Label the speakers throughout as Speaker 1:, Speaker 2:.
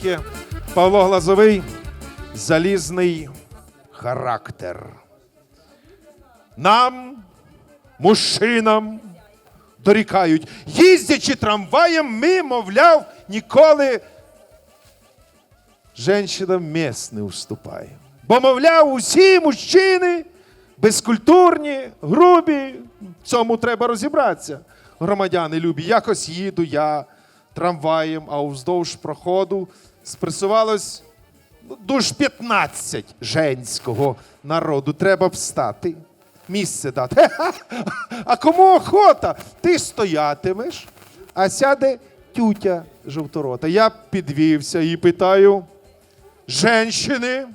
Speaker 1: Тихеньке. Павло Глазовий. Залізний характер. Нам, мужчинам, дорікають, їздячи трамваєм, ми, мовляв, ніколи женщинам місць не уступаємо. Бо, мовляв, усі мужчини безкультурні, грубі. В цьому треба розібратися. Громадяни любі. Якось їду я трамваєм, а уздовж проходу спресувалось ну, душ 15 женського народу. Треба встати. Місце дати. А кому охота? Ти стоятимеш, а сяде тютя жовторота. Я підвівся і питаю: женщини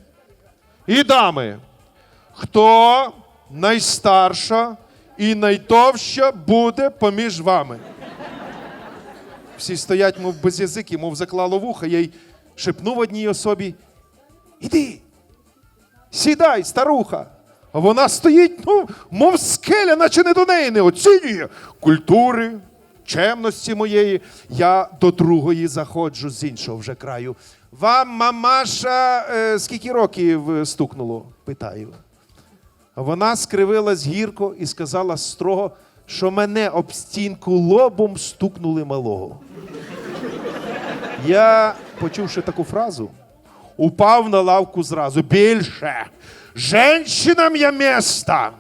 Speaker 1: і дами, хто найстарша і найтовща буде поміж вами? Всі стоять, мов без язики, мов заклало вуха, я й шепнув одній особі: Іди, сідай, старуха. А вона стоїть, ну, мов скеля, наче не до неї не оцінює культури, чемності моєї. Я до другої заходжу з іншого вже краю. Вам, мамаша, е, скільки років е, стукнуло? питаю. А Вона скривилась гірко і сказала строго, що мене об стінку лобом стукнули малого. Я, почувши таку фразу, упав на лавку зразу. Більше. Женщинам я міста.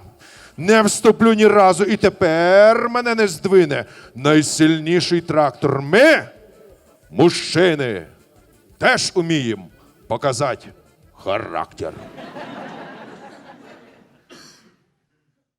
Speaker 1: Не вступлю ні разу, і тепер мене не здвине найсильніший трактор. Ми, мужчини, теж уміємо показати характер.